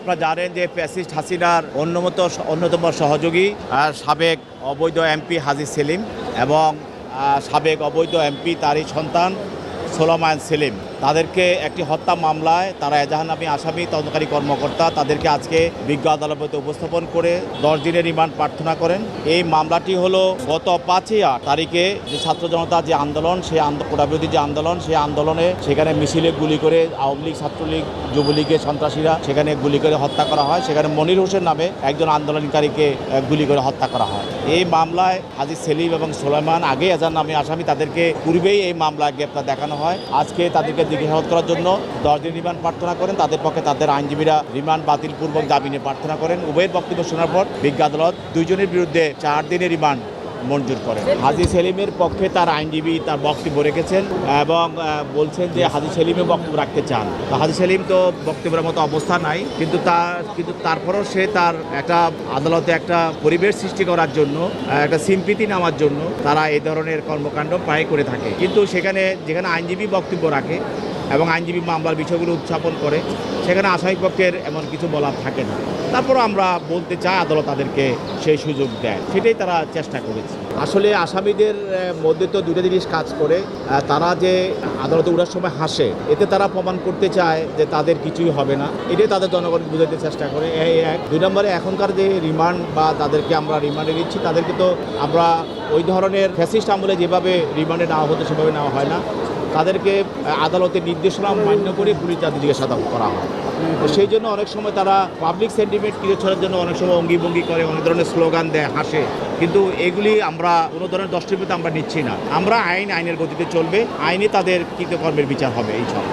আপনারা জানেন যে প্যাসিস্ট হাসিনার অন্যমত অন্যতম সহযোগী সাবেক অবৈধ এমপি হাজি সেলিম এবং সাবেক অবৈধ এমপি তারই সন্তান সোলামান সেলিম। তাদেরকে একটি হত্যা মামলায় তারা এজাহানামী আসামি, তদন্তকারী কর্মকর্তা তাদেরকে আজকে বিজ্ঞ আদালতে উপস্থাপন করে দশ দিনের রিমান্ড প্রার্থনা করেন। এই মামলাটি হলো গত পাঁচই আট তারিখে যে ছাত্র জনতা যে আন্দোলন, সেই কোটাবিরোধী যে আন্দোলন, সেই আন্দোলনে সেখানে মিছিলে গুলি করে আওয়ামী লীগ, ছাত্রলীগ, যুবলীগের সন্ত্রাসীরা সেখানে গুলি করে হত্যা করা হয়। সেখানে মনির হোসেন নামে একজন আন্দোলনকারীকে গুলি করে হত্যা করা হয়। এই মামলায় হাজি সেলিম এবং সোলাইমান আগে এজার নামে আসামি, তাদেরকে পূর্বেই এই মামলায় গ্রেপ্তার দেখানো হয়। আজকে তাদেরকে জিজ্ঞাসাবাদ করার জন্য দশ দিন রিমান্ড প্রার্থনা করেন। তাদের পক্ষে তাদের আইনজীবীরা রিমান্ড বাতিলপূর্বক দাবি নিয়ে প্রার্থনা করেন। উভয়ের বক্তব্য শোনার পর বিজ্ঞ আদালত দুইজনের বিরুদ্ধে চার দিনের রিমান্ড মঞ্জুর করেন। হাজি সেলিমের পক্ষে তার আইনজীবী তার বক্তব্য রেখেছেন এবং বলছেন যে হাজি সেলিমে বক্তব্য রাখতে চান। হাজি সেলিম তো বক্তব্যের মতো অবস্থা নাই, কিন্তু তার, কিন্তু তারপরও সে তার একটা আদালতে একটা পরিবেশ সৃষ্টি করার জন্য একটা সিম্পিতি নেওয়ার জন্য তারা এই ধরনের কর্মকাণ্ড প্রায় করে থাকে। কিন্তু সেখানে যেখানে আইনজীবী বক্তব্য রাখে এবং আইনজীবী মামলার বিষয়গুলো উত্থাপন করে, সেখানে আসামি পক্ষের এমন কিছু বলার থাকে না। তারপরও আমরা বলতে চাই, আদালত তাদেরকে সেই সুযোগ দেয়। সেটাই তারা চেষ্টা করেছে। আসলে আসামিদের মধ্যে তো দুটো জিনিস কাজ করে তারা যে আদালতে উঠার সময় হাসে, এতে তারা প্রমাণ করতে চায় যে তাদের কিছুই হবে না। এটাই তাদের জনগণ বুঝাতে চেষ্টা করে। এই এক। দুই নম্বরে, এখনকার যে রিমান্ড বা তাদেরকে আমরা রিমান্ডে নিচ্ছি তাদেরকে তো আমরা ওই ধরনের ফ্যাসিস্ট আমলে যেভাবে রিমান্ডে নেওয়া হতো, সেভাবে নেওয়া হয় না। তাদেরকে আদালতের নির্দেশনা মান্য করে পুলিশ তাদের জিজ্ঞাসাবাদ করা হয়। তো সেই জন্য অনেক সময় তারা পাবলিক সেন্টিমেন্ট কিনে ছড়ার জন্য অনেক সময় অঙ্গিভঙ্গি করে, অনেক ধরনের স্লোগান দেয়, হাসে। কিন্তু এগুলি আমরা কোনো ধরনের দশটিভিতে আমরা নিচ্ছি না। আমরা আইন, আইনের গতিতে চলবে, আইনে তাদের কৃতকর্মের বিচার হবে, এই সব।